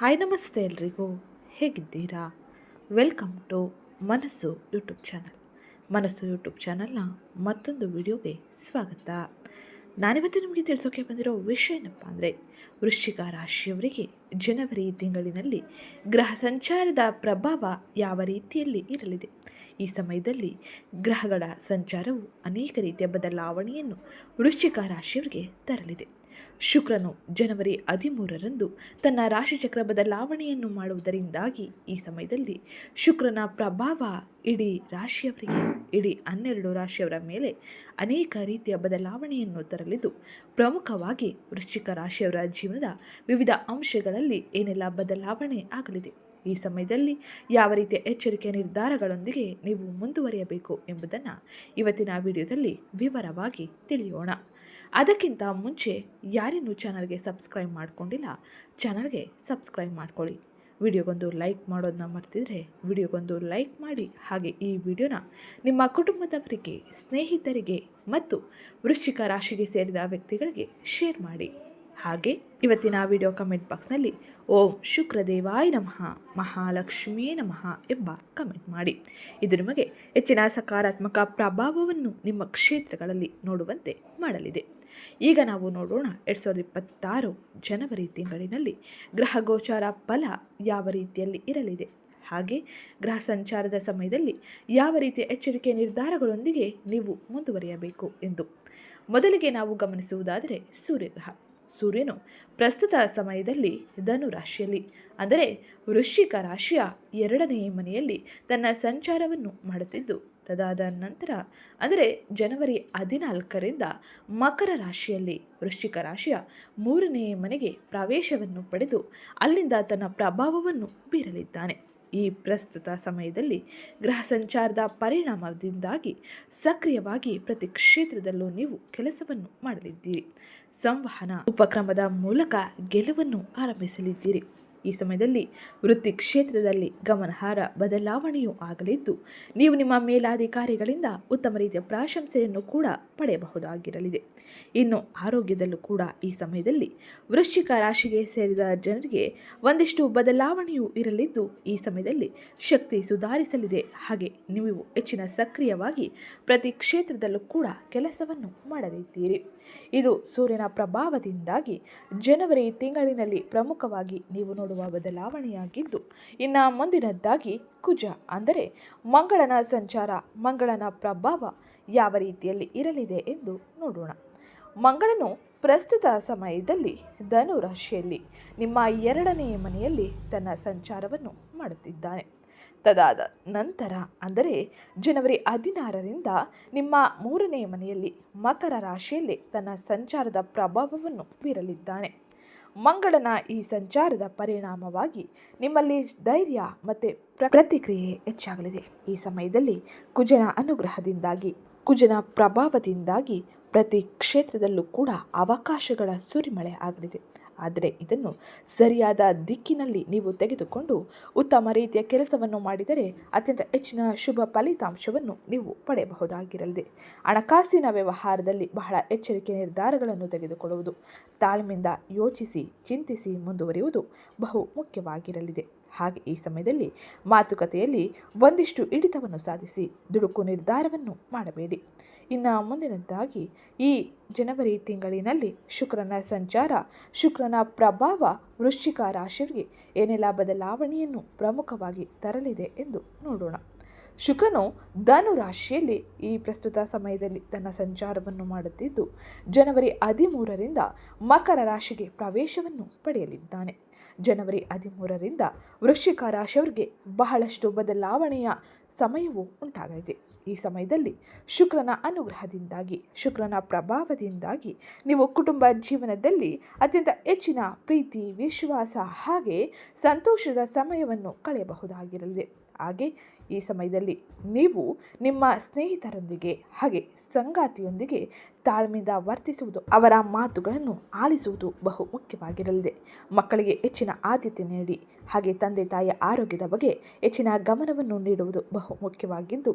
Hi ನಮಸ್ತೆ ಎಲ್ರಿಗೂ. ಹೇಗಿದ್ದೀರಾ? Welcome to Manassu YouTube channel. Manassu YouTube ಚಾನಲ್ನ ಮತ್ತೊಂದು ವಿಡಿಯೋಗೆ ಸ್ವಾಗತ. ನಾನಿವತ್ತು ನಿಮಗೆ ತಿಳಿಸೋಕೆ ಬಂದಿರೋ ವಿಷಯ ಏನಪ್ಪ ಅಂದರೆ, ವೃಶ್ಚಿಕ ರಾಶಿಯವರಿಗೆ ಜನವರಿ ತಿಂಗಳಿನಲ್ಲಿ ಗ್ರಹ ಸಂಚಾರದ ಪ್ರಭಾವ ಯಾವ ರೀತಿಯಲ್ಲಿ ಇರಲಿದೆ? ಈ ಸಮಯದಲ್ಲಿ ಗ್ರಹಗಳ ಸಂಚಾರವು ಅನೇಕ ರೀತಿಯ ಬದಲಾವಣೆಯನ್ನು ವೃಶ್ಚಿಕ ರಾಶಿಯವರಿಗೆ ತರಲಿದೆ. ಶುಕ್ರನು ಜನವರಿ ಹದಿಮೂರರಂದು ತನ್ನ ರಾಶಿಚಕ್ರ ಬದಲಾವಣೆಯನ್ನು ಮಾಡುವುದರಿಂದಾಗಿ ಈ ಸಮಯದಲ್ಲಿ ಶುಕ್ರನ ಪ್ರಭಾವ ಇಡೀ ರಾಶಿಯವರಿಗೆ, ಇಡೀ ಹನ್ನೆರಡು ರಾಶಿಯವರ ಮೇಲೆ ಅನೇಕ ರೀತಿಯ ಬದಲಾವಣೆಯನ್ನು ತರಲಿದ್ದು, ಪ್ರಮುಖವಾಗಿ ವೃಶ್ಚಿಕ ರಾಶಿಯವರ ಜೀವನದ ವಿವಿಧ ಅಂಶಗಳಲ್ಲಿ ಏನೆಲ್ಲ ಬದಲಾವಣೆ ಆಗಲಿದೆ? ಈ ಸಮಯದಲ್ಲಿ ಯಾವ ರೀತಿಯ ಎಚ್ಚರಿಕೆ ನಿರ್ಧಾರಗಳೊಂದಿಗೆ ನೀವು ಮುಂದುವರಿಯಬೇಕು ಎಂಬುದನ್ನು ಇವತ್ತಿನ ವಿಡಿಯೋದಲ್ಲಿ ವಿವರವಾಗಿ ತಿಳಿಯೋಣ. ಅದಕ್ಕಿಂತ ಮುಂಚೆ ಯಾರಿನ್ನೂ ಚಾನಲ್ಗೆ ಸಬ್ಸ್ಕ್ರೈಬ್ ಮಾಡ್ಕೊಂಡಿಲ್ಲ, ಚಾನಲ್ಗೆ ಸಬ್ಸ್ಕ್ರೈಬ್ ಮಾಡ್ಕೊಳ್ಳಿ. ವಿಡಿಯೋಗೊಂದು ಲೈಕ್ ಮಾಡೋದನ್ನ ಮರ್ತಿದ್ರೆ ವಿಡಿಯೋಗೊಂದು ಲೈಕ್ ಮಾಡಿ. ಹಾಗೆ ಈ ವಿಡಿಯೋನ ನಿಮ್ಮ ಕುಟುಂಬದವರಿಗೆ, ಸ್ನೇಹಿತರಿಗೆ ಮತ್ತು ವೃಶ್ಚಿಕ ರಾಶಿಗೆ ಸೇರಿದ ವ್ಯಕ್ತಿಗಳಿಗೆ ಶೇರ್ ಮಾಡಿ. ಹಾಗೆ ಇವತ್ತಿನ ವಿಡಿಯೋ ಕಮೆಂಟ್ ಬಾಕ್ಸ್ನಲ್ಲಿ ಓಂ ಶುಕ್ರದೇವಾಯ ನಮಃ, ಮಹಾಲಕ್ಷ್ಮಿಯೇ ನಮಃ ಎಂಬ ಕಮೆಂಟ್ ಮಾಡಿ. ಇದು ನಿಮಗೆ ಹೆಚ್ಚಿನ ಸಕಾರಾತ್ಮಕ ಪ್ರಭಾವವನ್ನು ನಿಮ್ಮ ಕ್ಷೇತ್ರಗಳಲ್ಲಿ ನೋಡುವಂತೆ ಮಾಡಲಿದೆ. ಈಗ ನಾವು ನೋಡೋಣ ಎರಡು ಸಾವಿರದ ಇಪ್ಪತ್ತಾರು ಜನವರಿ ತಿಂಗಳಿನಲ್ಲಿ ಗ್ರಹ ಗೋಚಾರ ಫಲ ಯಾವ ರೀತಿಯಲ್ಲಿ ಇರಲಿದೆ? ಹಾಗೆ ಗ್ರಹ ಸಂಚಾರದ ಸಮಯದಲ್ಲಿ ಯಾವ ರೀತಿಯ ಎಚ್ಚರಿಕೆ ನಿರ್ಧಾರಗಳೊಂದಿಗೆ ನೀವು ಮುಂದುವರಿಯಬೇಕು ಎಂದು. ಮೊದಲಿಗೆ ನಾವು ಗಮನಿಸುವುದಾದರೆ ಸೂರ್ಯಗ್ರಹ. ಸೂರ್ಯನು ಪ್ರಸ್ತುತ ಸಮಯದಲ್ಲಿ ಧನು ರಾಶಿಯಲ್ಲಿ, ಅಂದರೆ ವೃಶ್ಚಿಕ ರಾಶಿಯ ಎರಡನೆಯ ಮನೆಯಲ್ಲಿ ತನ್ನ ಸಂಚಾರವನ್ನು ಮಾಡುತ್ತಿದ್ದು ತದಾದ ನಂತರ, ಅಂದರೆ ಜನವರಿ ಹದಿನಾಲ್ಕರಿಂದ ಮಕರ ರಾಶಿಯಲ್ಲಿ ವೃಶ್ಚಿಕ ರಾಶಿಯ ಮೂರನೆಯ ಮನೆಗೆ ಪ್ರವೇಶವನ್ನು ಪಡೆದು ಅಲ್ಲಿಂದ ತನ್ನ ಪ್ರಭಾವವನ್ನು ಬೀರಲಿದ್ದಾನೆ. ಈ ಪ್ರಸ್ತುತ ಸಮಯದಲ್ಲಿ ಗ್ರಹ ಸಂಚಾರದ ಪರಿಣಾಮದಿಂದಾಗಿ ಸಕ್ರಿಯವಾಗಿ ಪ್ರತಿ ಕ್ಷೇತ್ರದಲ್ಲೂ ನೀವು ಕೆಲಸವನ್ನು ಮಾಡಲಿದ್ದೀರಿ. ಸಂವಹನ ಉಪಕ್ರಮದ ಮೂಲಕ ಗೆಲುವನ್ನು ಆರಂಭಿಸಲಿದ್ದೀರಿ. ಈ ಸಮಯದಲ್ಲಿ ವೃತ್ತಿ ಕ್ಷೇತ್ರದಲ್ಲಿ ಗಮನಾರ್ಹ ಬದಲಾವಣೆಯೂ ಆಗಲಿದ್ದು, ನೀವು ನಿಮ್ಮ ಮೇಲಾಧಿಕಾರಿಗಳಿಂದ ಉತ್ತಮ ರೀತಿಯ ಪ್ರಶಂಸೆಯನ್ನು ಕೂಡ ಪಡೆಯಬಹುದಾಗಿರಲಿದೆ. ಇನ್ನು ಆರೋಗ್ಯದಲ್ಲೂ ಕೂಡ ಈ ಸಮಯದಲ್ಲಿ ವೃಶ್ಚಿಕ ರಾಶಿಗೆ ಸೇರಿದ ಜನರಿಗೆ ಒಂದಿಷ್ಟು ಬದಲಾವಣೆಯೂ ಇರಲಿದ್ದು, ಈ ಸಮಯದಲ್ಲಿ ಶಕ್ತಿ ಸುಧಾರಿಸಲಿದೆ. ಹಾಗೆ ನೀವು ಹೆಚ್ಚಿನ ಸಕ್ರಿಯವಾಗಿ ಪ್ರತಿ ಕ್ಷೇತ್ರದಲ್ಲೂ ಕೂಡ ಕೆಲಸವನ್ನು ಮಾಡಲಿದ್ದೀರಿ. ಇದು ಸೂರ್ಯನ ಪ್ರಭಾವದಿಂದಾಗಿ ಜನವರಿ ತಿಂಗಳಿನಲ್ಲಿ ಪ್ರಮುಖವಾಗಿ ನೀವು ನೋಡುವ ಬದಲಾವಣೆಯಾಗಿದ್ದು, ಇನ್ನು ಮುಂದಿನದ್ದಾಗಿ ಕುಜ ಅಂದರೆ ಮಂಗಳನ ಸಂಚಾರ, ಮಂಗಳನ ಪ್ರಭಾವ ಯಾವ ರೀತಿಯಲ್ಲಿ ಇರಲಿದೆ ಎಂದು ನೋಡೋಣ. ಮಂಗಳನು ಪ್ರಸ್ತುತ ಸಮಯದಲ್ಲಿ ಧನು ರಾಶಿಯಲ್ಲಿ, ನಿಮ್ಮ ಎರಡನೆಯ ಮನೆಯಲ್ಲಿ ತನ್ನ ಸಂಚಾರವನ್ನು ಮಾಡುತ್ತಿದ್ದಾನೆ. ತದಾದ ನಂತರ ಅಂದರೆ ಜನವರಿ ಹದಿನಾರರಿಂದ ನಿಮ್ಮ ಮೂರನೇ ಮನೆಯಲ್ಲಿ ಮಕರ ರಾಶಿಯಲ್ಲಿ ತನ್ನ ಸಂಚಾರದ ಪ್ರಭಾವವನ್ನು ಬೀರಲಿದ್ದಾನೆ. ಮಂಗಳನ ಈ ಸಂಚಾರದ ಪರಿಣಾಮವಾಗಿ ನಿಮ್ಮಲ್ಲಿ ಧೈರ್ಯ ಮತ್ತು ಪ್ರ ಪ್ರತಿಕ್ರಿಯೆ ಹೆಚ್ಚಾಗಲಿದೆ. ಈ ಸಮಯದಲ್ಲಿ ಕುಜನ ಅನುಗ್ರಹದಿಂದಾಗಿ, ಕುಜನ ಪ್ರಭಾವದಿಂದಾಗಿ ಪ್ರತಿ ಕ್ಷೇತ್ರದಲ್ಲೂ ಕೂಡ ಅವಕಾಶಗಳ ಸುರಿಮಳೆ ಆಗಲಿದೆ. ಆದರೆ ಇದನ್ನು ಸರಿಯಾದ ದಿಕ್ಕಿನಲ್ಲಿ ನೀವು ತೆಗೆದುಕೊಂಡು ಉತ್ತಮ ರೀತಿಯ ಕೆಲಸವನ್ನು ಮಾಡಿದರೆ ಅತ್ಯಂತ ಹೆಚ್ಚಿನ ಶುಭ ಫಲಿತಾಂಶವನ್ನು ನೀವು ಪಡೆಯಬಹುದಾಗಿರಲಿದೆ. ಹಣಕಾಸಿನ ವ್ಯವಹಾರದಲ್ಲಿ ಬಹಳ ಎಚ್ಚರಿಕೆ ನಿರ್ಧಾರಗಳನ್ನು ತೆಗೆದುಕೊಳ್ಳುವುದು ತಾಳ್ಮೆಯಿಂದ ಯೋಚಿಸಿ, ಚಿಂತಿಸಿ ಮುಂದುವರಿಯುವುದು ಬಹು ಮುಖ್ಯವಾಗಿರಲಿದೆ. ಹಾಗೆ ಈ ಸಮಯದಲ್ಲಿ ಮಾತುಕತೆಯಲ್ಲಿ ಒಂದಿಷ್ಟು ಹಿಡಿತವನ್ನು ಸಾಧಿಸಿ ದುಡುಕು ನಿರ್ಧಾರವನ್ನು ಮಾಡಬೇಡಿ. ಇನ್ನು ಮುಂದಿನದ್ದಾಗಿ ಈ ಜನವರಿ ತಿಂಗಳಿನಲ್ಲಿ ಶುಕ್ರನ ಸಂಚಾರ, ಶುಕ್ರನ ಪ್ರಭಾವ ವೃಶ್ಚಿಕ ರಾಶಿಗೆ ಏನೆಲ್ಲ ಬದಲಾವಣೆಯನ್ನು ಪ್ರಮುಖವಾಗಿ ತರಲಿದೆ ಎಂದು ನೋಡೋಣ. ಶುಕ್ರನು ಧನು ರಾಶಿಯಲ್ಲಿ ಈ ಪ್ರಸ್ತುತ ಸಮಯದಲ್ಲಿ ತನ್ನ ಸಂಚಾರವನ್ನು ಮಾಡುತ್ತಿದ್ದು, ಜನವರಿ ಹದಿಮೂರರಿಂದ ಮಕರ ರಾಶಿಗೆ ಪ್ರವೇಶವನ್ನು ಪಡೆಯಲಿದ್ದಾನೆ. ಜನವರಿ ಹದಿಮೂರರಿಂದ ವೃಶ್ಚಿಕ ರಾಶಿಯವರಿಗೆ ಬಹಳಷ್ಟು ಬದಲಾವಣೆಯ ಸಮಯವು ಉಂಟಾಗಲಿದೆ. ಈ ಸಮಯದಲ್ಲಿ ಶುಕ್ರನ ಅನುಗ್ರಹದಿಂದಾಗಿ, ಶುಕ್ರನ ಪ್ರಭಾವದಿಂದಾಗಿ ನೀವು ಕುಟುಂಬ ಜೀವನದಲ್ಲಿ ಅತ್ಯಂತ ಹೆಚ್ಚಿನ ಪ್ರೀತಿ, ವಿಶ್ವಾಸ ಹಾಗೆ ಸಂತೋಷದ ಸಮಯವನ್ನು ಕಳೆಯಬಹುದಾಗಿರಲಿದೆ. ಹಾಗೆ ಈ ಸಮಯದಲ್ಲಿ ನೀವು ನಿಮ್ಮ ಸ್ನೇಹಿತರೊಂದಿಗೆ ಹಾಗೆ ಸಂಗಾತಿಯೊಂದಿಗೆ ತಾಳ್ಮೆಯಿಂದ ವರ್ತಿಸುವುದು, ಅವರ ಮಾತುಗಳನ್ನು ಆಲಿಸುವುದು ಬಹು ಮುಖ್ಯವಾಗಿರಲಿದೆ. ಮಕ್ಕಳಿಗೆ ಹೆಚ್ಚಿನ ಆದ್ಯತೆ ನೀಡಿ, ಹಾಗೆ ತಂದೆ ತಾಯಿಯ ಆರೋಗ್ಯದ ಬಗ್ಗೆ ಹೆಚ್ಚಿನ ಗಮನವನ್ನು ನೀಡುವುದು ಬಹು ಮುಖ್ಯವಾಗಿದ್ದು,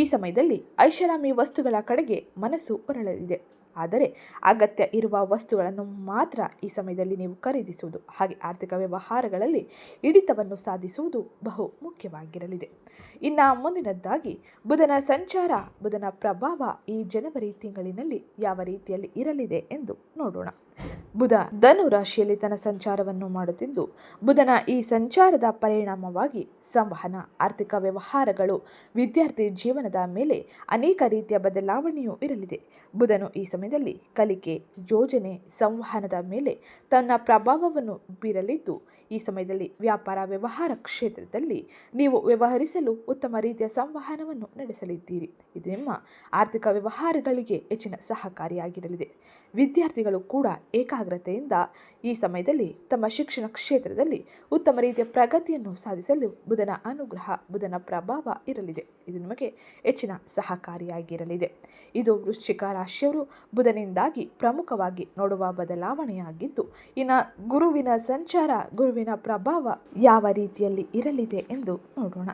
ಈ ಸಮಯದಲ್ಲಿ ಐಷಾರಾಮಿ ವಸ್ತುಗಳ ಕಡೆಗೆ ಮನಸ್ಸು ಹೊರಳಲಿದೆ ಆದರೆ ಅಗತ್ಯ ಇರುವ ವಸ್ತುಗಳನ್ನು ಮಾತ್ರ ಈ ಸಮಯದಲ್ಲಿ ನೀವು ಖರೀದಿಸುವುದು. ಹಾಗೆ ಆರ್ಥಿಕ ವ್ಯವಹಾರಗಳಲ್ಲಿ ಹಿಡಿತವನ್ನು ಸಾಧಿಸುವುದು ಬಹು ಮುಖ್ಯವಾಗಿರಲಿದೆ. ಇನ್ನು ಮುಂದಿನದ್ದಾಗಿ, ಬುಧನ ಸಂಚಾರ, ಬುಧನ ಪ್ರಭಾವ ಈ ಜನವರಿ ತಿಂಗಳಿನಲ್ಲಿ ಯಾವ ರೀತಿಯಲ್ಲಿ ಇರಲಿದೆ ಎಂದು ನೋಡೋಣ. ಬುಧ ಧನು ರಾಶಿಯಲ್ಲಿ ತನ್ನ ಸಂಚಾರವನ್ನು ಮಾಡುತ್ತಿದ್ದು, ಬುಧನ ಈ ಸಂಚಾರದ ಪರಿಣಾಮವಾಗಿ ಸಂವಹನ, ಆರ್ಥಿಕ ವ್ಯವಹಾರಗಳು, ವಿದ್ಯಾರ್ಥಿ ಜೀವನದ ಮೇಲೆ ಅನೇಕ ರೀತಿಯ ಬದಲಾವಣೆಯೂ ಇರಲಿದೆ. ಬುಧನು ಈ ಸಮಯದಲ್ಲಿ ಕಲಿಕೆ, ಯೋಜನೆ, ಸಂವಹನದ ಮೇಲೆ ತನ್ನ ಪ್ರಭಾವವನ್ನು ಬೀರಲಿದ್ದು, ಈ ಸಮಯದಲ್ಲಿ ವ್ಯಾಪಾರ ವ್ಯವಹಾರ ಕ್ಷೇತ್ರದಲ್ಲಿ ನೀವು ವ್ಯವಹರಿಸಲು ಉತ್ತಮ ರೀತಿಯ ಸಂವಹನವನ್ನು ನಡೆಸಲಿದ್ದೀರಿ. ಇದು ನಿಮ್ಮ ಆರ್ಥಿಕ ವ್ಯವಹಾರಗಳಿಗೆ ಹೆಚ್ಚಿನ ಸಹಕಾರಿಯಾಗಿರಲಿದೆ. ವಿದ್ಯಾರ್ಥಿಗಳು ಕೂಡ ಏಕಾಗ್ರತೆಯಿಂದ ಈ ಸಮಯದಲ್ಲಿ ತಮ್ಮ ಶಿಕ್ಷಣ ಕ್ಷೇತ್ರದಲ್ಲಿ ಉತ್ತಮ ರೀತಿಯ ಪ್ರಗತಿಯನ್ನು ಸಾಧಿಸಲು ಬುಧನ ಅನುಗ್ರಹ, ಬುಧನ ಪ್ರಭಾವ ಇರಲಿದೆ. ಇದು ನಿಮಗೆ ಹೆಚ್ಚಿನ ಸಹಕಾರಿಯಾಗಿರಲಿದೆ. ಇದು ವೃಶ್ಚಿಕ ರಾಶಿಯವರು ಬುಧನಿಂದಾಗಿ ಪ್ರಮುಖವಾಗಿ ನೋಡುವ ಬದಲಾವಣೆಯಾಗಿದ್ದು, ಇನ್ನು ಗುರುವಿನ ಸಂಚಾರ, ಗುರುವಿನ ಪ್ರಭಾವ ಯಾವ ರೀತಿಯಲ್ಲಿ ಇರಲಿದೆ ಎಂದು ನೋಡೋಣ.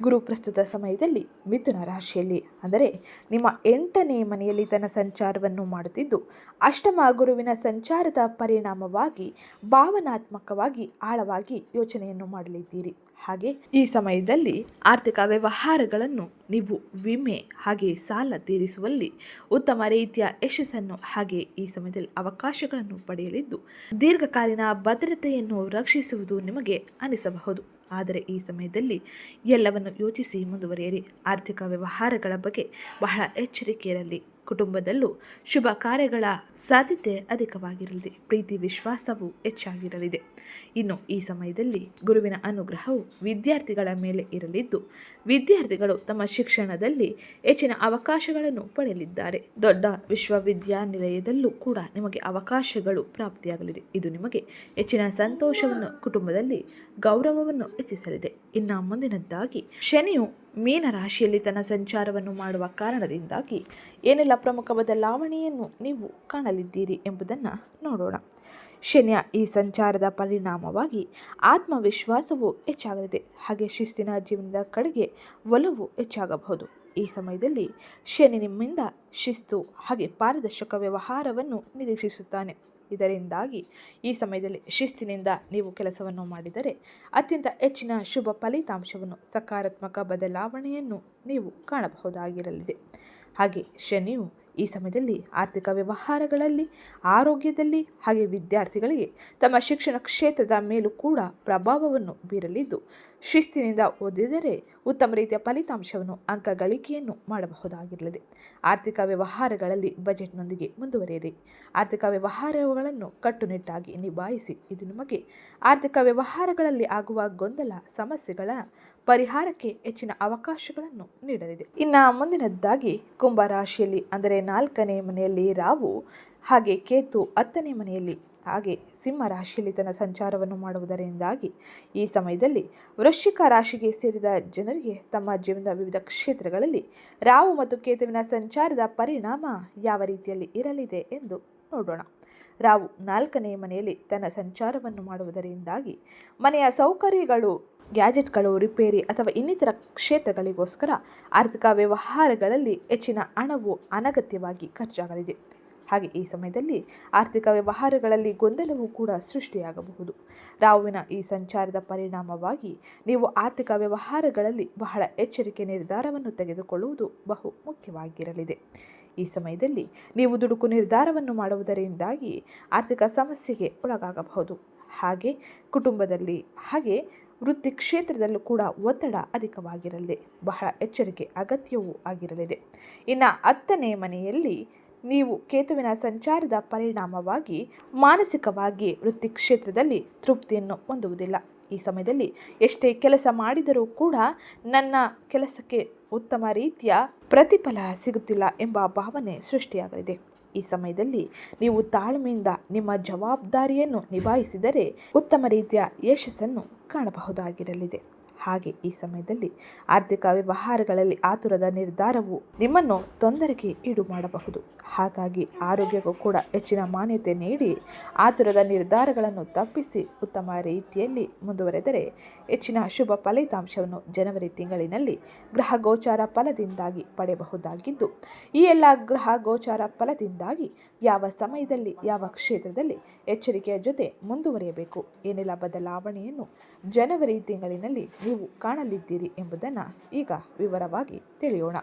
ಗುರು ಪ್ರಸ್ತುತ ಸಮಯದಲ್ಲಿ ಮಿಥುನ ರಾಶಿಯಲ್ಲಿ. ಅಂದರೆ ನಿಮ್ಮ ಎಂಟನೇ ಮನೆಯಲ್ಲಿ ತನ್ನ ಸಂಚಾರವನ್ನು ಮಾಡುತ್ತಿದ್ದು, ಅಷ್ಟಮ ಗುರುವಿನ ಸಂಚಾರದ ಪರಿಣಾಮವಾಗಿ, ಭಾವನಾತ್ಮಕವಾಗಿ ಆಳವಾಗಿ ಯೋಚನೆಯನ್ನು ಮಾಡಲಿದ್ದೀರಿ. ಹಾಗೆ ಈ ಸಮಯದಲ್ಲಿ ಆರ್ಥಿಕ ವ್ಯವಹಾರಗಳನ್ನು ನೀವು ವಿಮೆ, ಹಾಗೆ ಸಾಲ ತೀರಿಸುವಲ್ಲಿ ಉತ್ತಮ ರೀತಿಯ ಯಶಸ್ಸನ್ನು, ಹಾಗೆ ಈ ಸಮಯದಲ್ಲಿ ಅವಕಾಶಗಳನ್ನು ಪಡೆಯಲಿದ್ದು, ದೀರ್ಘಕಾಲೀನ ಭದ್ರತೆಯನ್ನು ರಕ್ಷಿಸುವುದು ನಿಮಗೆ ಅನಿಸಬಹುದು. ಆದರೆ ಈ ಸಮಯದಲ್ಲಿ ಎಲ್ಲವನ್ನು ಯೋಚಿಸಿ ಮುಂದುವರಿಯಿರಿ. ಆರ್ಥಿಕ ವ್ಯವಹಾರಗಳ ಬಗ್ಗೆ ಬಹಳ ಎಚ್ಚರಿಕೆ ಇರಲಿ ಕುಟುಂಬದಲ್ಲೂ ಶುಭ ಕಾರ್ಯಗಳ ಸಾಧ್ಯತೆ ಅಧಿಕವಾಗಿರಲಿದೆ ಪ್ರೀತಿ ವಿಶ್ವಾಸವು ಹೆಚ್ಚಾಗಿರಲಿದೆ. ಇನ್ನು ಈ ಸಮಯದಲ್ಲಿ ಗುರುವಿನ ಅನುಗ್ರಹವು ವಿದ್ಯಾರ್ಥಿಗಳ ಮೇಲೆ ಇರಲಿದ್ದು ವಿದ್ಯಾರ್ಥಿಗಳು ತಮ್ಮ ಶಿಕ್ಷಣದಲ್ಲಿ ಹೆಚ್ಚಿನ ಅವಕಾಶಗಳನ್ನು ಪಡೆಯಲಿದ್ದಾರೆ. ದೊಡ್ಡ ವಿಶ್ವವಿದ್ಯಾನಿಲಯದಲ್ಲೂ ಕೂಡ ನಿಮಗೆ ಅವಕಾಶಗಳು ಪ್ರಾಪ್ತಿಯಾಗಲಿದೆ. ಇದು ನಿಮಗೆ ಹೆಚ್ಚಿನ ಸಂತೋಷವನ್ನು ಕುಟುಂಬದಲ್ಲಿ ಗೌರವವನ್ನು ಹೆಚ್ಚಿಸಲಿದೆ. ಇನ್ನು ಮುಂದಿನದ್ದಾಗಿ ಶನಿಯು ಮೀನ ರಾಶಿಯಲ್ಲಿ ತನ್ನ ಸಂಚಾರವನ್ನು ಮಾಡುವ ಕಾರಣದಿಂದಾಗಿ ಏನೆಲ್ಲ ಪ್ರಮುಖ ಬದಲಾವಣೆಯನ್ನು ನೀವು ಕಾಣಲಿದ್ದೀರಿ ಎಂಬುದನ್ನು ನೋಡೋಣ. ಶನಿಯ ಈ ಸಂಚಾರದ ಪರಿಣಾಮವಾಗಿ ಆತ್ಮವಿಶ್ವಾಸವು ಹೆಚ್ಚಾಗಲಿದೆ. ಹಾಗೆ ಶಿಸ್ತಿನ ಜೀವನದ ಕಡೆಗೆ ಒಲವು ಹೆಚ್ಚಾಗಬಹುದು. ಈ ಸಮಯದಲ್ಲಿ ಶನಿ ನಿಮ್ಮಿಂದ ಶಿಸ್ತು ಹಾಗೆ ಪಾರದರ್ಶಕ ವ್ಯವಹಾರವನ್ನು ನಿರೀಕ್ಷಿಸುತ್ತಾನೆ. ಇದರಿಂದಾಗಿ ಈ ಸಮಯದಲ್ಲಿ ಶಿಸ್ತಿನಿಂದ ನೀವು ಕೆಲಸವನ್ನು ಮಾಡಿದರೆ ಅತ್ಯಂತ ಹೆಚ್ಚಿನ ಶುಭ ಫಲಿತಾಂಶವನ್ನು, ಸಕಾರಾತ್ಮಕ ಬದಲಾವಣೆಯನ್ನು ನೀವು ಕಾಣಬಹುದಾಗಿರಲಿದೆ. ಹಾಗೆ ಶನಿಯು ಈ ಸಮಯದಲ್ಲಿ ಆರ್ಥಿಕ ವ್ಯವಹಾರಗಳಲ್ಲಿ, ಆರೋಗ್ಯದಲ್ಲಿ ಹಾಗೆ ವಿದ್ಯಾರ್ಥಿಗಳಿಗೆ ತಮ್ಮ ಶಿಕ್ಷಣ ಕ್ಷೇತ್ರದ ಮೇಲೂ ಕೂಡ ಪ್ರಭಾವವನ್ನು ಬೀರಲಿದ್ದು, ಶಿಸ್ತಿನಿಂದ ಓದಿದರೆ ಉತ್ತಮ ರೀತಿಯ ಫಲಿತಾಂಶವನ್ನು ಅಂಕ ಗಳಿಕೆಯನ್ನು ಮಾಡಬಹುದಾಗಿರಲಿದೆ. ಆರ್ಥಿಕ ವ್ಯವಹಾರಗಳಲ್ಲಿ ಬಜೆಟ್ನೊಂದಿಗೆ ಮುಂದುವರಿಯಿರಿ. ಆರ್ಥಿಕ ವ್ಯವಹಾರಗಳನ್ನು ಕಟ್ಟುನಿಟ್ಟಾಗಿ ನಿಭಾಯಿಸಿ, ಇದು ನಿಮಗೆ ಆರ್ಥಿಕ ವ್ಯವಹಾರಗಳಲ್ಲಿ ಆಗುವ ಗೊಂದಲ, ಸಮಸ್ಯೆಗಳ ಪರಿಹಾರಕ್ಕೆ ಹೆಚ್ಚಿನ ಅವಕಾಶಗಳನ್ನು ನೀಡಲಿದೆ. ಇನ್ನು ಮುಂದಿನದ್ದಾಗಿ ಕುಂಭ ರಾಶಿಯಲ್ಲಿ, ಅಂದರೆ ನಾಲ್ಕನೇ ಮನೆಯಲ್ಲಿ ರಾವು ಹಾಗೆ ಕೇತು ಹತ್ತನೇ ಮನೆಯಲ್ಲಿ, ಹಾಗೆ ಸಿಂಹ ರಾಶಿಯಲ್ಲಿ ತನ್ನ ಸಂಚಾರವನ್ನು ಮಾಡುವುದರಿಂದಾಗಿ ಈ ಸಮಯದಲ್ಲಿ ವೃಶ್ಚಿಕ ರಾಶಿಗೆ ಸೇರಿದ ಜನರಿಗೆ ತಮ್ಮ ಜೀವನದ ವಿವಿಧ ಕ್ಷೇತ್ರಗಳಲ್ಲಿ ರಾವು ಮತ್ತು ಕೇತುವಿನ ಸಂಚಾರದ ಪರಿಣಾಮ ಯಾವ ರೀತಿಯಲ್ಲಿ ಇರಲಿದೆ ಎಂದು ನೋಡೋಣ. ರಾವು ನಾಲ್ಕನೇ ಮನೆಯಲ್ಲಿ ತನ್ನ ಸಂಚಾರವನ್ನು ಮಾಡುವುದರಿಂದಾಗಿ ಮನೆಯ ಸೌಕರ್ಯಗಳು ಗ್ಯಾಜೆಟ್ಗಳು ರಿಪೇರಿ ಅಥವಾ ಇನ್ನಿತರ ಕ್ಷೇತ್ರಗಳಿಗೋಸ್ಕರ ಆರ್ಥಿಕ ವ್ಯವಹಾರಗಳಲ್ಲಿ ಹೆಚ್ಚಿನ ಹಣವು ಅನಗತ್ಯವಾಗಿ ಖರ್ಚಾಗಲಿದೆ. ಹಾಗೆ ಈ ಸಮಯದಲ್ಲಿ ಆರ್ಥಿಕ ವ್ಯವಹಾರಗಳಲ್ಲಿ ಗೊಂದಲವೂ ಕೂಡ ಸೃಷ್ಟಿಯಾಗಬಹುದು. ರಾಹುವಿನ ಈ ಸಂಚಾರದ ಪರಿಣಾಮವಾಗಿ ನೀವು ಆರ್ಥಿಕ ವ್ಯವಹಾರಗಳಲ್ಲಿ ಬಹಳ ಎಚ್ಚರಿಕೆ ನಿರ್ಧಾರವನ್ನು ತೆಗೆದುಕೊಳ್ಳುವುದು ಬಹು ಮುಖ್ಯವಾಗಿರಲಿದೆ. ಈ ಸಮಯದಲ್ಲಿ ನೀವು ದುಡುಕು ನಿರ್ಧಾರವನ್ನು ಮಾಡುವುದರಿಂದಾಗಿ ಆರ್ಥಿಕ ಸಮಸ್ಯೆಗೆ ಒಳಗಾಗಬಹುದು. ಹಾಗೆ ಕುಟುಂಬದಲ್ಲಿ ಹಾಗೆ ವೃತ್ತಿ ಕ್ಷೇತ್ರದಲ್ಲೂ ಕೂಡ ಒತ್ತಡ ಅಧಿಕವಾಗಿರಲಿದೆ. ಬಹಳ ಎಚ್ಚರಿಕೆ, ಅಗತ್ಯವೂ ಆಗಿರಲಿದೆ. ಇನ್ನು ಹತ್ತನೇ ಮನೆಯಲ್ಲಿ ನೀವು ಕೇತುವಿನ ಸಂಚಾರದ ಪರಿಣಾಮವಾಗಿ ಮಾನಸಿಕವಾಗಿ ವೃತ್ತಿ ಕ್ಷೇತ್ರದಲ್ಲಿ ತೃಪ್ತಿಯನ್ನು ಹೊಂದುವುದಿಲ್ಲ. ಈ ಸಮಯದಲ್ಲಿ ಎಷ್ಟೇ ಕೆಲಸ ಮಾಡಿದರೂ ಕೂಡ ನನ್ನ ಕೆಲಸಕ್ಕೆ ಉತ್ತಮ ರೀತಿಯ ಪ್ರತಿಫಲ ಸಿಗುತ್ತಿಲ್ಲ ಎಂಬ ಭಾವನೆ ಸೃಷ್ಟಿಯಾಗಲಿದೆ. ಈ ಸಮಯದಲ್ಲಿ ನೀವು ತಾಳ್ಮೆಯಿಂದ ನಿಮ್ಮ ಜವಾಬ್ದಾರಿಯನ್ನು ನಿಭಾಯಿಸಿದರೆ ಉತ್ತಮ ರೀತಿಯ ಯಶಸ್ಸನ್ನು ಕಾಣಬಹುದಾಗಿರಲಿದೆ. ಹಾಗೆ ಈ ಸಮಯದಲ್ಲಿ ಆರ್ಥಿಕ ವ್ಯವಹಾರಗಳಲ್ಲಿ ಆತುರದ ನಿರ್ಧಾರವು ನಿಮ್ಮನ್ನು ತೊಂದರೆಗೆ ಈಡು ಮಾಡಬಹುದು ಹಾಗಾಗಿ ಆರೋಗ್ಯಕ್ಕೂ ಕೂಡ ಹೆಚ್ಚಿನ ಮಾನ್ಯತೆ ನೀಡಿ ಆತುರದ ನಿರ್ಧಾರಗಳನ್ನು ತಪ್ಪಿಸಿ ಉತ್ತಮ ರೀತಿಯಲ್ಲಿ ಮುಂದುವರೆದರೆ ಹೆಚ್ಚಿನ ಶುಭ ಫಲಿತಾಂಶವನ್ನು ಜನವರಿ ತಿಂಗಳಿನಲ್ಲಿ ಗ್ರಹ ಗೋಚಾರ ಫಲದಿಂದಾಗಿ ಪಡೆಯಬಹುದಾಗಿದ್ದು, ಈ ಎಲ್ಲ ಗ್ರಹ ಗೋಚಾರ ಫಲದಿಂದಾಗಿ ಯಾವ ಸಮಯದಲ್ಲಿ, ಯಾವ ಕ್ಷೇತ್ರದಲ್ಲಿ ಎಚ್ಚರಿಕೆಯ ಜೊತೆ ಮುಂದುವರಿಯಬೇಕು? ಏನೆಲ್ಲ ಬದಲಾವಣೆಯನ್ನು ಜನವರಿ ತಿಂಗಳಿನಲ್ಲಿ ನೀವು ಕಾಣಲಿದ್ದೀರಿ ಎಂಬುದನ್ನು ಈಗ ವಿವರವಾಗಿ ತಿಳಿಯೋಣ.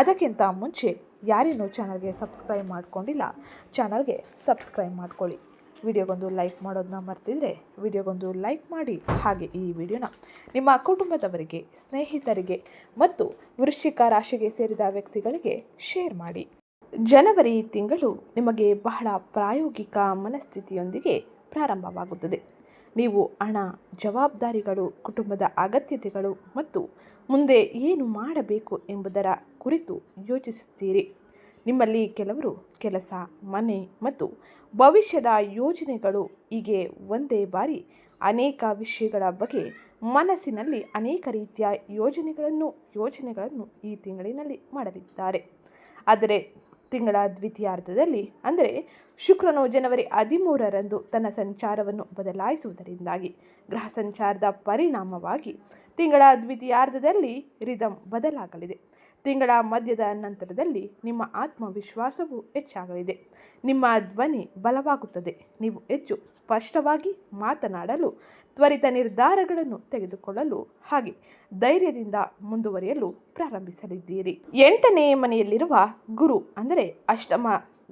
ಅದಕ್ಕಿಂತ ಮುಂಚೆ ಯಾರೇನು ಚಾನಲ್ಗೆ ಸಬ್ಸ್ಕ್ರೈಬ್ ಮಾಡ್ಕೊಂಡಿಲ್ಲ, ಚಾನಲ್ಗೆ ಸಬ್ಸ್ಕ್ರೈಬ್ ಮಾಡ್ಕೊಳ್ಳಿ. ವಿಡಿಯೋಗೊಂದು ಲೈಕ್ ಮಾಡೋದನ್ನ ಮರ್ತಿದ್ರೆ ವಿಡಿಯೋಗೊಂದು ಲೈಕ್ ಮಾಡಿ. ಹಾಗೆ ಈ ವಿಡಿಯೋನ ನಿಮ್ಮ ಕುಟುಂಬದವರಿಗೆ, ಸ್ನೇಹಿತರಿಗೆ ಮತ್ತು ವೃಶ್ಚಿಕ ರಾಶಿಗೆ ಸೇರಿದ ವ್ಯಕ್ತಿಗಳಿಗೆ ಶೇರ್ ಮಾಡಿ. ಜನವರಿ ತಿಂಗಳು ನಿಮಗೆ ಬಹಳ ಪ್ರಾಯೋಗಿಕ ಮನಸ್ಥಿತಿಯೊಂದಿಗೆ ಪ್ರಾರಂಭವಾಗುತ್ತದೆ. ನೀವು ಹಣ, ಜವಾಬ್ದಾರಿಗಳು, ಕುಟುಂಬದ ಅಗತ್ಯತೆಗಳು ಮತ್ತು ಮುಂದೆ ಏನು ಮಾಡಬೇಕು ಎಂಬುದರ ಕುರಿತು ಯೋಚಿಸುತ್ತೀರಿ. ನಿಮ್ಮಲ್ಲಿ ಕೆಲವರು ಕೆಲಸ, ಮನೆ ಮತ್ತು ಭವಿಷ್ಯದ ಯೋಜನೆಗಳು ಹೀಗೆ ಒಂದೇ ಬಾರಿ ಅನೇಕ ವಿಷಯಗಳ ಬಗ್ಗೆ ಮನಸ್ಸಿನಲ್ಲಿ ಅನೇಕ ರೀತಿಯ ಯೋಜನೆಗಳನ್ನು ಯೋಜನೆಗಳನ್ನು ಈ ತಿಂಗಳಿನಲ್ಲಿ ಮಾಡಲಿದ್ದಾರೆ. ಆದರೆ ತಿಂಗಳ ದ್ವಿತೀಯಾರ್ಧದಲ್ಲಿ, ಅಂದರೆ ಶುಕ್ರನು ಜನವರಿ ಹದಿಮೂರರಂದು ತನ್ನ ಸಂಚಾರವನ್ನು ಬದಲಾಯಿಸುವುದರಿಂದಾಗಿ ಗ್ರಹ ಸಂಚಾರದ ಪರಿಣಾಮವಾಗಿ ತಿಂಗಳ ದ್ವಿತೀಯಾರ್ಧದಲ್ಲಿ ರಿದಮ್ ಬದಲಾಗಲಿದೆ. ತಿಂಗಳ ಮಧ್ಯದ ನಂತರದಲ್ಲಿ ನಿಮ್ಮ ಆತ್ಮವಿಶ್ವಾಸವು ಹೆಚ್ಚಾಗಲಿದೆ. ನಿಮ್ಮ ಧ್ವನಿ ಬಲವಾಗುತ್ತದೆ. ನೀವು ಹೆಚ್ಚು ಸ್ಪಷ್ಟವಾಗಿ ಮಾತನಾಡಲು, ತ್ವರಿತ ನಿರ್ಧಾರಗಳನ್ನು ತೆಗೆದುಕೊಳ್ಳಲು ಹಾಗೆ ಧೈರ್ಯದಿಂದ ಮುಂದುವರಿಯಲು ಪ್ರಾರಂಭಿಸಲಿದ್ದೀರಿ. ಎಂಟನೇ ಮನೆಯಲ್ಲಿರುವ ಗುರು ಅಂದರೆ ಅಷ್ಟಮ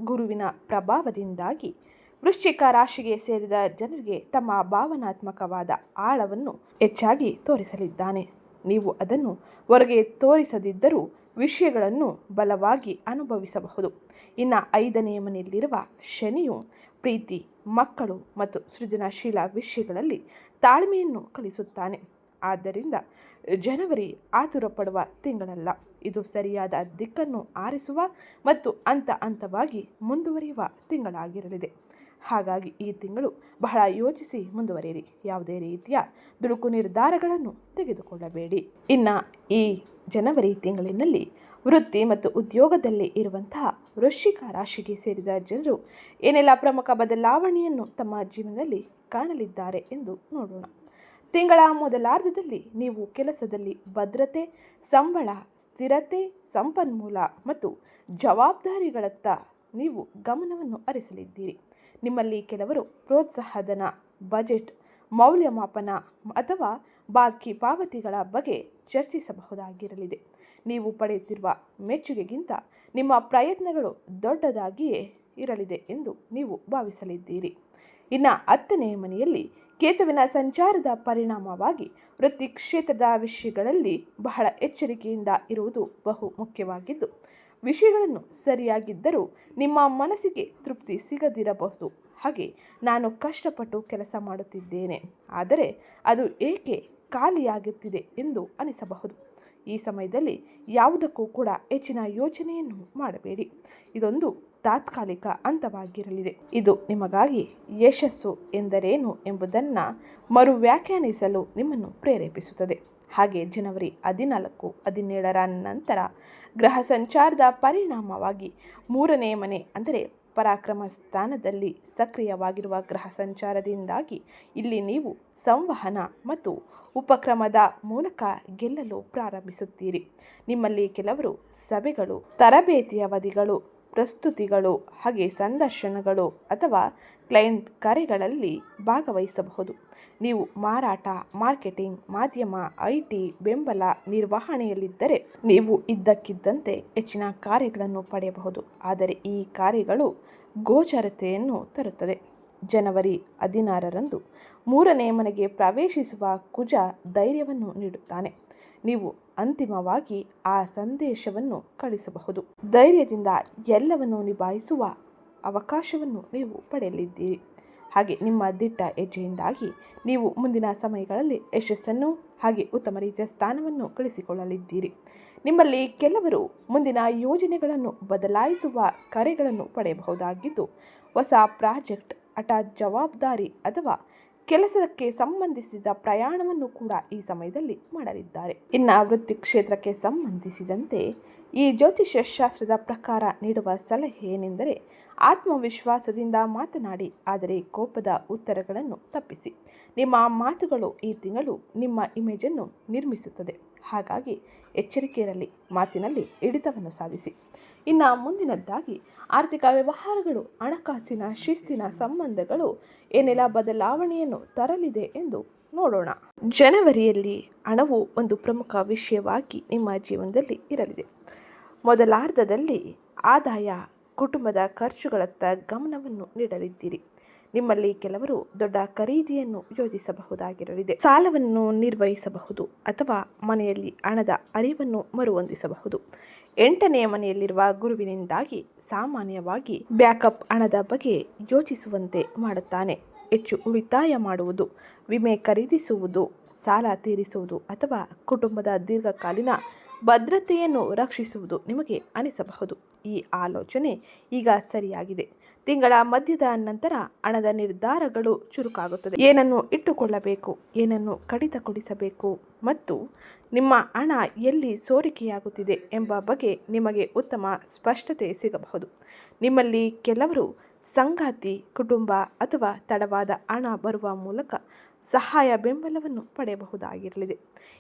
ಗುರುವಿನ ಪ್ರಭಾವದಿಂದಾಗಿ ವೃಶ್ಚಿಕ ರಾಶಿಗೆ ಸೇರಿದ ಜನರಿಗೆ ತಮ್ಮ ಭಾವನಾತ್ಮಕವಾದ ಆಳವನ್ನು ಹೆಚ್ಚಾಗಿ ತೋರಿಸಲಿದ್ದಾನೆ. ನೀವು ಅದನ್ನು ಹೊರಗೆ ತೋರಿಸದಿದ್ದರೂ ವಿಷಯಗಳನ್ನು ಬಲವಾಗಿ ಅನುಭವಿಸಬಹುದು. ಇನ್ನು ಐದನೇ ಮನೆಯಲ್ಲಿರುವ ಶನಿಯು ಪ್ರೀತಿ, ಮಕ್ಕಳು ಮತ್ತು ಸೃಜನಶೀಲ ವಿಷಯಗಳಲ್ಲಿ ತಾಳ್ಮೆಯನ್ನು ಕಲಿಸುತ್ತಾನೆ. ಆದ್ದರಿಂದ ಜನವರಿ ಆತುರ ಪಡುವ ತಿಂಗಳಲ್ಲ. ಇದು ಸರಿಯಾದ ದಿಕ್ಕನ್ನು ಆರಿಸುವ ಮತ್ತು ಹಂತ ಹಂತವಾಗಿ ಮುಂದುವರಿಯುವ ತಿಂಗಳಾಗಿರಲಿದೆ. ಹಾಗಾಗಿ ಈ ತಿಂಗಳು ಬಹಳ ಯೋಚಿಸಿ ಮುಂದುವರಿಯಿರಿ. ಯಾವುದೇ ರೀತಿಯ ದುಡುಕು ನಿರ್ಧಾರಗಳನ್ನು ತೆಗೆದುಕೊಳ್ಳಬೇಡಿ. ಇನ್ನು ಈ ಜನವರಿ ತಿಂಗಳಿನಲ್ಲಿ ವೃತ್ತಿ ಮತ್ತು ಉದ್ಯೋಗದಲ್ಲಿ ಇರುವಂತಹ ವೃಶ್ಚಿಕ ರಾಶಿಗೆ ಸೇರಿದ ಜನರು ಏನೆಲ್ಲ ಪ್ರಮುಖ ಬದಲಾವಣೆಯನ್ನು ತಮ್ಮ ಜೀವನದಲ್ಲಿ ಕಾಣಲಿದ್ದಾರೆ ಎಂದು ನೋಡೋಣ. ತಿಂಗಳ ಮೊದಲಾರ್ಧದಲ್ಲಿ ನೀವು ಕೆಲಸದಲ್ಲಿ ಭದ್ರತೆ, ಸಂಬಳ, ಸ್ಥಿರತೆ, ಸಂಪನ್ಮೂಲ ಮತ್ತು ಜವಾಬ್ದಾರಿಗಳತ್ತ ನೀವು ಗಮನವನ್ನು ಹರಿಸಲಿದ್ದೀರಿ. ನಿಮ್ಮಲ್ಲಿ ಕೆಲವರು ಪ್ರೋತ್ಸಾಹಧನ, ಬಜೆಟ್, ಮೌಲ್ಯಮಾಪನ ಅಥವಾ ಬಾಕಿ ಪಾವತಿಗಳ ಬಗ್ಗೆ ಚರ್ಚಿಸಬಹುದಾಗಿರಲಿದೆ. ನೀವು ಪಡೆಯುತ್ತಿರುವ ಮೆಚ್ಚುಗೆಗಿಂತ ನಿಮ್ಮ ಪ್ರಯತ್ನಗಳು ದೊಡ್ಡದಾಗಿಯೇ ಇರಲಿದೆ ಎಂದು ನೀವು ಭಾವಿಸಲಿದ್ದೀರಿ. ಇನ್ನು ಹತ್ತನೆಯ ಮನೆಯಲ್ಲಿ ಕೇತುವಿನ ಸಂಚಾರದ ಪರಿಣಾಮವಾಗಿ ವೃತ್ತಿ ಕ್ಷೇತ್ರದ ವಿಷಯಗಳಲ್ಲಿ ಬಹಳ ಎಚ್ಚರಿಕೆಯಿಂದ ಇರುವುದು ಬಹು ಮುಖ್ಯವಾಗಿದ್ದು ವಿಷಯಗಳನ್ನು ಸರಿಯಾಗಿದ್ದರೂ ನಿಮ್ಮ ಮನಸ್ಸಿಗೆ ತೃಪ್ತಿ ಸಿಗದಿರಬಹುದು. ಹಾಗೆ ನಾನು ಕಷ್ಟಪಟ್ಟು ಕೆಲಸ ಮಾಡುತ್ತಿದ್ದೇನೆ. ಆದರೆ ಅದು ಏಕೆ ಖಾಲಿಯಾಗುತ್ತಿದೆ ಎಂದು ಅನಿಸಬಹುದು. ಈ ಸಮಯದಲ್ಲಿ ಯಾವುದಕ್ಕೂ ಕೂಡ ಹೆಚ್ಚಿನ ಯೋಚನೆಯನ್ನು ಮಾಡಬೇಡಿ. ಇದೊಂದು ತಾತ್ಕಾಲಿಕ ಹಂತವಾಗಿರಲಿದೆ. ಇದು ನಿಮಗಾಗಿ ಯಶಸ್ಸು ಎಂದರೇನು ಎಂಬುದನ್ನು ಮರು ವ್ಯಾಖ್ಯಾನಿಸಲು ನಿಮ್ಮನ್ನು ಪ್ರೇರೇಪಿಸುತ್ತದೆ. ಹಾಗೆ ಜನವರಿ ಹದಿನಾಲ್ಕು, ಹದಿನೇಳರ ನಂತರ ಗ್ರಹ ಸಂಚಾರದ ಪರಿಣಾಮವಾಗಿ ಮೂರನೇ ಮನೆ, ಅಂದರೆ ಪರಾಕ್ರಮ ಸ್ಥಾನದಲ್ಲಿ ಸಕ್ರಿಯವಾಗಿರುವ ಗ್ರಹ ಸಂಚಾರದಿಂದಾಗಿ ಇಲ್ಲಿ ನೀವು ಸಂವಹನ ಮತ್ತು ಉಪಕ್ರಮದ ಮೂಲಕ ಗೆಲ್ಲಲು ಪ್ರಾರಂಭಿಸುತ್ತೀರಿ. ನಿಮ್ಮಲ್ಲಿ ಕೆಲವರು ಸಭೆಗಳು ತರಬೇತಿ ಅವಧಿಗಳು ಪ್ರಸ್ತುತಿಗಳು, ಹಾಗೆ ಸಂದರ್ಶನಗಳು ಅಥವಾ ಕ್ಲೈಂಟ್ ಕರೆಗಳಲ್ಲಿ ಭಾಗವಹಿಸಬಹುದು. ನೀವು ಮಾರಾಟ, ಮಾರ್ಕೆಟಿಂಗ್, ಮಾಧ್ಯಮ, ಐ ಟಿ, ಬೆಂಬಲ ನಿರ್ವಹಣೆಯಲ್ಲಿದ್ದರೆ ನೀವು ಇದ್ದಕ್ಕಿದ್ದಂತೆ ಹೆಚ್ಚಿನ ಕಾರ್ಯಗಳನ್ನು ಪಡೆಯಬಹುದು. ಆದರೆ ಈ ಕಾರ್ಯಗಳು ಗೋಚರತೆಯನ್ನು ತರುತ್ತದೆ. ಜನವರಿ ಹದಿನಾರರಂದು ಮೂರನೇ ಮನೆಗೆ ಪ್ರವೇಶಿಸುವ ಕುಜ ಧೈರ್ಯವನ್ನು ನೀಡುತ್ತಾನೆ. ನೀವು ಅಂತಿಮವಾಗಿ ಆ ಸಂದೇಶವನ್ನು ಕಳಿಸಬಹುದು. ಧೈರ್ಯದಿಂದ ಎಲ್ಲವನ್ನು ನಿಭಾಯಿಸುವ ಅವಕಾಶವನ್ನು ನೀವು ಪಡೆಯಲಿದ್ದೀರಿ. ಹಾಗೆ ನಿಮ್ಮ ದಿಟ್ಟ ಹೆಜ್ಜೆಯಿಂದಾಗಿ ನೀವು ಮುಂದಿನ ಸಮಯಗಳಲ್ಲಿ ಯಶಸ್ಸನ್ನು ಹಾಗೆ ಉತ್ತಮ ರೀತಿಯ ಸ್ಥಾನವನ್ನು ಗಳಿಸಿಕೊಳ್ಳಲಿದ್ದೀರಿ. ನಿಮ್ಮಲ್ಲಿ ಕೆಲವರು ಮುಂದಿನ ಯೋಜನೆಗಳನ್ನು ಬದಲಾಯಿಸುವ ಕರೆಗಳನ್ನು ಪಡೆಯಬಹುದಾಗಿದ್ದು, ಹೊಸ ಪ್ರಾಜೆಕ್ಟ್, ಹಠಾತ್ ಜವಾಬ್ದಾರಿ ಅಥವಾ ಕೆಲಸಕ್ಕೆ ಸಂಬಂಧಿಸಿದ ಪ್ರಯಾಣವನ್ನು ಕೂಡ ಈ ಸಮಯದಲ್ಲಿ ಮಾಡಲಿದ್ದಾರೆ. ಇನ್ನು ವೃತ್ತಿ ಕ್ಷೇತ್ರಕ್ಕೆ ಸಂಬಂಧಿಸಿದಂತೆ ಈ ಜ್ಯೋತಿಷ್ಯ ಶಾಸ್ತ್ರದ ಪ್ರಕಾರ ನೀಡುವ ಸಲಹೆ ಏನೆಂದರೆ ಆತ್ಮವಿಶ್ವಾಸದಿಂದ ಮಾತನಾಡಿ, ಆದರೆ ಕೋಪದ ಉತ್ತರಗಳನ್ನು ತಪ್ಪಿಸಿ. ನಿಮ್ಮ ಮಾತುಗಳು ಈ ತಿಂಗಳು ನಿಮ್ಮ ಇಮೇಜನ್ನು ನಿರ್ಮಿಸುತ್ತದೆ. ಹಾಗಾಗಿ ಎಚ್ಚರಿಕೆ ಮಾತಿನಲ್ಲಿ ಹಿಡಿತವನ್ನು ಸಾಧಿಸಿ. ಇನ್ನು ಮುಂದಿನದ್ದಾಗಿ ಆರ್ಥಿಕ ವ್ಯವಹಾರಗಳು, ಹಣಕಾಸಿನ, ಶಿಸ್ತಿನ ಸಂಬಂಧಗಳು ಏನೆಲ್ಲ ಬದಲಾವಣೆಯನ್ನು ತರಲಿದೆ ಎಂದು ನೋಡೋಣ. ಜನವರಿಯಲ್ಲಿ ಹಣವು ಒಂದು ಪ್ರಮುಖ ವಿಷಯವಾಗಿ ನಿಮ್ಮ ಜೀವನದಲ್ಲಿ ಇರಲಿದೆ. ಮೊದಲಾರ್ಧದಲ್ಲಿ ಆದಾಯ, ಕುಟುಂಬದ ಖರ್ಚುಗಳತ್ತ ಗಮನವನ್ನು ನೀಡಲಿದ್ದೀರಿ. ನಿಮ್ಮಲ್ಲಿ ಕೆಲವರು ದೊಡ್ಡ ಖರೀದಿಯನ್ನು ಯೋಜಿಸಬಹುದಾಗಿರಲಿದೆ. ಸಾಲವನ್ನು ನಿರ್ವಹಿಸಬಹುದು ಅಥವಾ ಮನೆಯಲ್ಲಿ ಹಣದ ಅರಿವನ್ನು ಮರುಹೊಂದಿಸಬಹುದು. ಎಂಟನೆಯ ಮನೆಯಲ್ಲಿರುವ ಗುರುವಿನಿಂದಾಗಿ ಸಾಮಾನ್ಯವಾಗಿ ಬ್ಯಾಕಪ್ ಹಣದ ಬಗ್ಗೆ ಯೋಚಿಸುವಂತೆ ಮಾಡುತ್ತಾನೆ. ಹೆಚ್ಚು ಉಳಿತಾಯ ಮಾಡುವುದು, ವಿಮೆ ಖರೀದಿಸುವುದು, ಸಾಲ ತೀರಿಸುವುದು ಅಥವಾ ಕುಟುಂಬದ ದೀರ್ಘಕಾಲೀನ ಭದ್ರತೆಯನ್ನು ರಕ್ಷಿಸುವುದು ನಿಮಗೆ ಅನಿಸಬಹುದು. ಈ ಆಲೋಚನೆ ಈಗ ಸರಿಯಾಗಿದೆ. ತಿಂಗಳ ಮಧ್ಯದ ನಂತರ ಹಣದ ನಿರ್ಧಾರಗಳು ಚುರುಕಾಗುತ್ತದೆ. ಏನನ್ನು ಇಟ್ಟುಕೊಳ್ಳಬೇಕು, ಏನನ್ನು ಕಡಿತಗೊಳಿಸಬೇಕು ಮತ್ತು ನಿಮ್ಮ ಹಣ ಎಲ್ಲಿ ಸೋರಿಕೆಯಾಗುತ್ತಿದೆ ಎಂಬ ಬಗ್ಗೆ ನಿಮಗೆ ಉತ್ತಮ ಸ್ಪಷ್ಟತೆ ಸಿಗಬಹುದು. ನಿಮ್ಮಲ್ಲಿ ಕೆಲವರು ಸಂಗಾತಿ, ಕುಟುಂಬ ಅಥವಾ ತಡವಾದ ಹಣ ಬರುವ ಮೂಲಕ ಸಹಾಯ ಬೆಂಬಲವನ್ನು ಪಡೆಯಬಹುದಾಗಿರಲಿದೆ.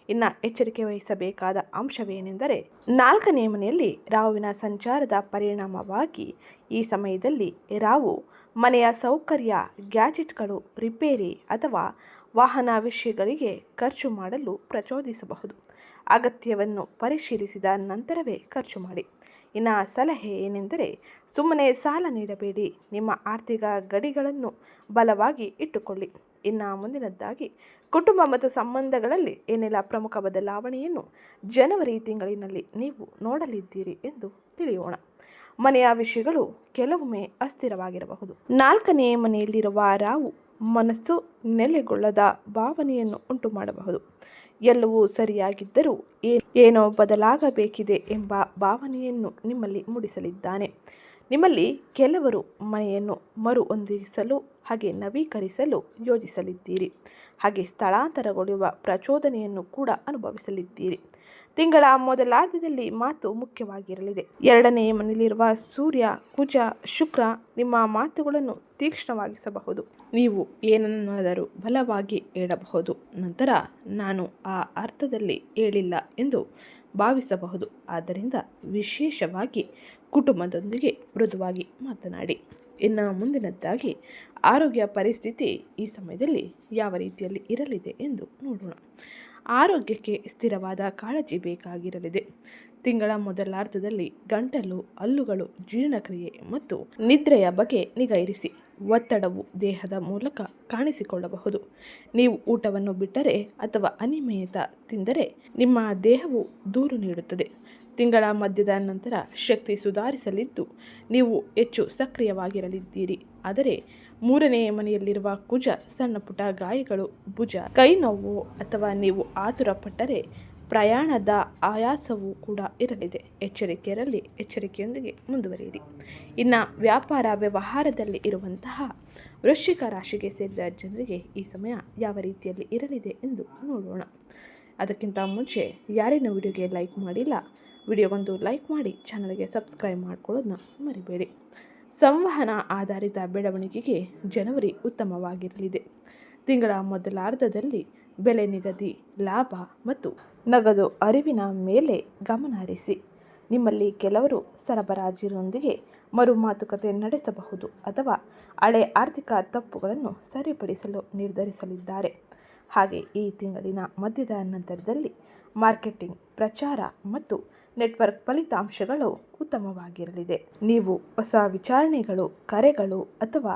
ಇನ್ನು ಎಚ್ಚರಿಕೆ ವಹಿಸಬೇಕಾದ ಅಂಶವೇನೆಂದರೆ, ನಾಲ್ಕನೇ ಮನೆಯಲ್ಲಿ ರಾಹುವಿನ ಸಂಚಾರದ ಪರಿಣಾಮವಾಗಿ ಈ ಸಮಯದಲ್ಲಿ ರಾವು ಮನೆಯ ಸೌಕರ್ಯ, ಗ್ಯಾಜೆಟ್ಗಳು, ರಿಪೇರಿ ಅಥವಾ ವಾಹನ ವಿಷಯಗಳಿಗೆ ಖರ್ಚು ಮಾಡಲು ಪ್ರಚೋದಿಸಬಹುದು. ಅಗತ್ಯವನ್ನು ಪರಿಶೀಲಿಸಿದ ನಂತರವೇ ಖರ್ಚು ಮಾಡಿ. ಇನ್ನು ಸಲಹೆ ಏನೆಂದರೆ, ಸುಮ್ಮನೆ ಸಾಲ ನೀಡಬೇಡಿ. ನಿಮ್ಮ ಆರ್ಥಿಕ ಗಡಿಗಳನ್ನು ಬಲವಾಗಿ ಇಟ್ಟುಕೊಳ್ಳಿ. ಇನ್ನು ಮುಂದಿನದ್ದಾಗಿ. ಕುಟುಂಬ ಮತ್ತು ಸಂಬಂಧಗಳಲ್ಲಿ ಏನೆಲ್ಲ ಪ್ರಮುಖ ಬದಲಾವಣೆಯನ್ನು ಜನವರಿ ತಿಂಗಳಿನಲ್ಲಿ ನೀವು ನೋಡಲಿದ್ದೀರಿ ಎಂದು ತಿಳಿಯೋಣ. ಮನೆಯ ವಿಷಯಗಳು ಕೆಲವೊಮ್ಮೆ ಅಸ್ಥಿರವಾಗಿರಬಹುದು. ನಾಲ್ಕನೇ ಮನೆಯಲ್ಲಿರುವ ರಾವು ಮನಸ್ಸು ನೆಲೆಗೊಳ್ಳದ ಭಾವನೆಯನ್ನು ಉಂಟು ಮಾಡಬಹುದು ಎಲ್ಲವೂ ಸರಿಯಾಗಿದ್ದರೂ ಏನೋ ಬದಲಾಗಬೇಕಿದೆ ಎಂಬ ಭಾವನೆಯನ್ನು ನಿಮ್ಮಲ್ಲಿ ಮೂಡಿಸಲಿದ್ದಾನೆ. ನಿಮ್ಮಲ್ಲಿ ಕೆಲವರು ಮನೆಯನ್ನು ಮರು ಹೊಂದಿಸಲು ಹಾಗೆ ನವೀಕರಿಸಲು ಯೋಜಿಸಲಿದ್ದೀರಿ. ಹಾಗೆ ಸ್ಥಳಾಂತರಗೊಳ್ಳುವ ಪ್ರಚೋದನೆಯನ್ನು ಕೂಡ ಅನುಭವಿಸಲಿದ್ದೀರಿ. ತಿಂಗಳ ಮೊದಲಾರ್ಧದಲ್ಲಿ ಮಾತು ಮುಖ್ಯವಾಗಿರಲಿದೆ. ಎರಡನೇ ಮನೆಯಲ್ಲಿರುವ ಸೂರ್ಯ, ಕುಜ, ಶುಕ್ರ ನಿಮ್ಮ ಮಾತುಗಳನ್ನು ತೀಕ್ಷ್ಣವಾಗಿಸಬಹುದು. ನೀವು ಏನನ್ನಾದರೂ ಬಲವಾಗಿ ಹೇಳಬಹುದು. ನಂತರ ನಾನು ಆ ಅರ್ಥದಲ್ಲಿ ಹೇಳಿಲ್ಲ ಎಂದು ಭಾವಿಸಬಹುದು. ಆದ್ದರಿಂದ ವಿಶೇಷವಾಗಿ ಕುಟುಂಬದೊಂದಿಗೆ ಮೃದುವಾಗಿ ಮಾತನಾಡಿ. ಇನ್ನು ಮುಂದಿನದ್ದಾಗಿ, ಆರೋಗ್ಯ ಪರಿಸ್ಥಿತಿ ಈ ಸಮಯದಲ್ಲಿ ಯಾವ ರೀತಿಯಲ್ಲಿ ಇರಲಿದೆ ಎಂದು ನೋಡೋಣ. ಆರೋಗ್ಯಕ್ಕೆ ಸ್ಥಿರವಾದ ಕಾಳಜಿ ಬೇಕಾಗಿರಲಿದೆ. ತಿಂಗಳ ಮೊದಲಾರ್ಧದಲ್ಲಿ ಗಂಟಲು, ಹಲ್ಲುಗಳು, ಜೀರ್ಣಕ್ರಿಯೆ ಮತ್ತು ನಿದ್ರೆಯ ಬಗ್ಗೆ ನಿಗಾ ಇರಿಸಿ. ಒತ್ತಡವು ದೇಹದ ಮೂಲಕ ಕಾಣಿಸಿಕೊಳ್ಳಬಹುದು. ನೀವು ಊಟವನ್ನು ಬಿಟ್ಟರೆ ಅಥವಾ ಅನಿಮಯತ ತಿಂದರೆ ನಿಮ್ಮ ದೇಹವು ದೂರು ನೀಡುತ್ತದೆ. ತಿಂಗಳ ಮಧ್ಯದ ನಂತರ ಶಕ್ತಿ ಸುಧಾರಿಸಲಿದ್ದು, ನೀವು ಹೆಚ್ಚು ಸಕ್ರಿಯವಾಗಿರಲಿದ್ದೀರಿ. ಆದರೆ ಮೂರನೇ ಮನೆಯಲ್ಲಿರುವ ಕುಜ ಸಣ್ಣ ಪುಟ್ಟ ಗಾಯಗಳು, ಭುಜ ಕೈ ನೋವು ಅಥವಾ ನೀವು ಆತುರಪಟ್ಟರೆ ಪ್ರಯಾಣದ ಆಯಾಸವೂ ಕೂಡ ಇರಲಿದೆ. ಎಚ್ಚರಿಕೆಯರಲ್ಲಿ ಎಚ್ಚರಿಕೆಯೊಂದಿಗೆ ಮುಂದುವರಿಯಿರಿ. ಇನ್ನು ವ್ಯಾಪಾರ ವ್ಯವಹಾರದಲ್ಲಿ ಇರುವಂತಹ ವೃಶ್ಚಿಕ ರಾಶಿಗೆ ಸೇರಿದ ಜನರಿಗೆ ಈ ಸಮಯ ಯಾವ ರೀತಿಯಲ್ಲಿ ಇರಲಿದೆ ಎಂದು ನೋಡೋಣ. ಅದಕ್ಕಿಂತ ಮುಂಚೆ ಯಾರೇನೂ ವಿಡಿಯೋಗೆ ಲೈಕ್ ಮಾಡಿಲ್ಲ. ವಿಡಿಯೋಗೊಂದು ಲೈಕ್ ಮಾಡಿ ಚಾನಲ್ಗೆ ಸಬ್ಸ್ಕ್ರೈಬ್ ಮಾಡ್ಕೊಳ್ಳೋದನ್ನ ಮರಿಬೇಡಿ. ಸಂವಹನ ಆಧಾರಿತ ಬೆಳವಣಿಗೆಗೆ ಜನವರಿ ಉತ್ತಮವಾಗಿರಲಿದೆ. ತಿಂಗಳ ಮೊದಲಾರ್ಧದಲ್ಲಿ ಬೆಲೆ ನಿಗದಿ, ಲಾಭ ಮತ್ತು ನಗದು ಅರಿವಿನ ಮೇಲೆ ಗಮನ ಹರಿಸಿ. ನಿಮ್ಮಲ್ಲಿ ಕೆಲವರು ಸರಬರಾಜಿನೊಂದಿಗೆ ಮರು ಮಾತುಕತೆ ನಡೆಸಬಹುದು ಅಥವಾ ಹಳೆ ಆರ್ಥಿಕ ತಪ್ಪುಗಳನ್ನು ಸರಿಪಡಿಸಲು ನಿರ್ಧರಿಸಲಿದ್ದಾರೆ. ಹಾಗೆ ಈ ತಿಂಗಳಿನ ಮಧ್ಯದ ನಂತರದಲ್ಲಿ ಮಾರ್ಕೆಟಿಂಗ್, ಪ್ರಚಾರ ಮತ್ತು ನೆಟ್ವರ್ಕ್ ಫಲಿತಾಂಶಗಳು ಉತ್ತಮವಾಗಿರಲಿದೆ. ನೀವು ಹೊಸ ವಿಚಾರಣೆಗಳು, ಕರೆಗಳು ಅಥವಾ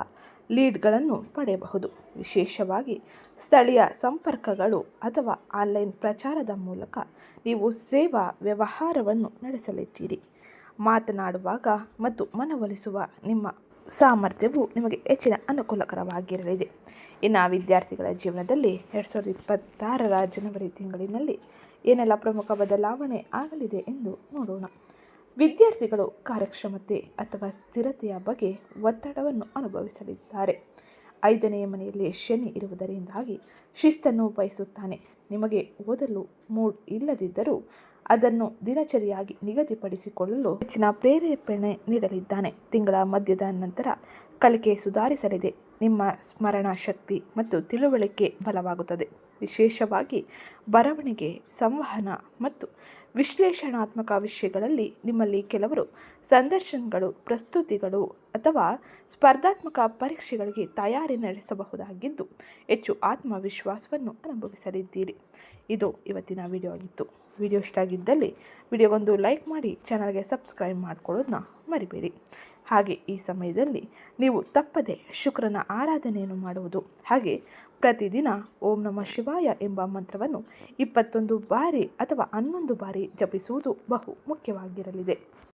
ಲೀಡ್ಗಳನ್ನು ಪಡೆಯಬಹುದು. ವಿಶೇಷವಾಗಿ ಸ್ಥಳೀಯ ಸಂಪರ್ಕಗಳು ಅಥವಾ ಆನ್ಲೈನ್ ಪ್ರಚಾರದ ಮೂಲಕ ನೀವು ಸೇವಾ ವ್ಯವಹಾರವನ್ನು ನಡೆಸಲಿದ್ದೀರಿ. ಮಾತನಾಡುವಾಗ ಮತ್ತು ಮನವೊಲಿಸುವ ನಿಮ್ಮ ಸಾಮರ್ಥ್ಯವು ನಿಮಗೆ ಹೆಚ್ಚಿನ ಅನುಕೂಲಕರವಾಗಿರಲಿದೆ. ಇನ್ನು ವಿದ್ಯಾರ್ಥಿಗಳ ಜೀವನದಲ್ಲಿ ಎರಡು ಸಾವಿರದ ಇಪ್ಪತ್ತಾರರ ಜನವರಿ ತಿಂಗಳಿನಲ್ಲಿ ಏನೆಲ್ಲ ಪ್ರಮುಖ ಬದಲಾವಣೆ ಆಗಲಿದೆ ಎಂದು ನೋಡೋಣ. ವಿದ್ಯಾರ್ಥಿಗಳು ಕಾರ್ಯಕ್ಷಮತೆ ಅಥವಾ ಸ್ಥಿರತೆಯ ಬಗ್ಗೆ ಒತ್ತಡವನ್ನು ಅನುಭವಿಸಲಿದ್ದಾರೆ. ಐದನೆಯ ಮನೆಯಲ್ಲಿ ಶನಿ ಇರುವುದರಿಂದಾಗಿ ಶಿಸ್ತನ್ನು ಬಯಸುತ್ತಾನೆ. ನಿಮಗೆ ಓದಲು ಮೂಡ್ ಇಲ್ಲದಿದ್ದರೂ ಅದನ್ನು ದಿನಚರಿಯಾಗಿ ನಿಗದಿಪಡಿಸಿಕೊಳ್ಳಲು ಹೆಚ್ಚಿನ ಪ್ರೇರೇಪಣೆ ನೀಡಲಿದ್ದಾನೆ. ತಿಂಗಳ ಮಧ್ಯದ ನಂತರ ಕಲಿಕೆ ಸುಧಾರಿಸಲಿದೆ. ನಿಮ್ಮ ಸ್ಮರಣ ಶಕ್ತಿ ಮತ್ತು ತಿಳುವಳಿಕೆ ಬಲವಾಗುತ್ತದೆ. ವಿಶೇಷವಾಗಿ ಬರವಣಿಗೆ, ಸಂವಹನ ಮತ್ತು ವಿಶ್ಲೇಷಣಾತ್ಮಕ ವಿಷಯಗಳಲ್ಲಿ ನಿಮ್ಮಲ್ಲಿ ಕೆಲವರು ಸಂದರ್ಶನಗಳು, ಪ್ರಸ್ತುತಿಗಳು ಅಥವಾ ಸ್ಪರ್ಧಾತ್ಮಕ ಪರೀಕ್ಷೆಗಳಿಗೆ ತಯಾರಿ ನಡೆಸಬಹುದಾಗಿದ್ದು ಹೆಚ್ಚು ಆತ್ಮವಿಶ್ವಾಸವನ್ನು ಅನುಭವಿಸಲಿದ್ದೀರಿ. ಇದು ಇವತ್ತಿನ ವಿಡಿಯೋ ಆಗಿತ್ತು. ವಿಡಿಯೋ ಇಷ್ಟ ಆಗಿದ್ದಲ್ಲಿ ವಿಡಿಯೋಗೊಂದು ಲೈಕ್ ಮಾಡಿ, ಚಾನಲ್ಗೆ ಸಬ್ಸ್ಕ್ರೈಬ್ ಮಾಡ್ಕೊಳ್ಳೋದನ್ನ ಮರಿಬೇಡಿ. ಹಾಗೆ ಈ ಸಮಯದಲ್ಲಿ ನೀವು ತಪ್ಪದೆ ಶುಕ್ರನ ಆರಾಧನೆಯನ್ನು ಮಾಡುವುದು. ಹಾಗೆ ಪ್ರತಿದಿನ ಓಂ ನಮಃ ಶಿವಾಯ ಎಂಬ ಮಂತ್ರವನ್ನು ಇಪ್ಪತ್ತೊಂದು ಬಾರಿ ಅಥವಾ ಹನ್ನೊಂದು ಬಾರಿ ಜಪಿಸುವುದು ಬಹು ಮುಖ್ಯವಾಗಿರಲಿದೆ.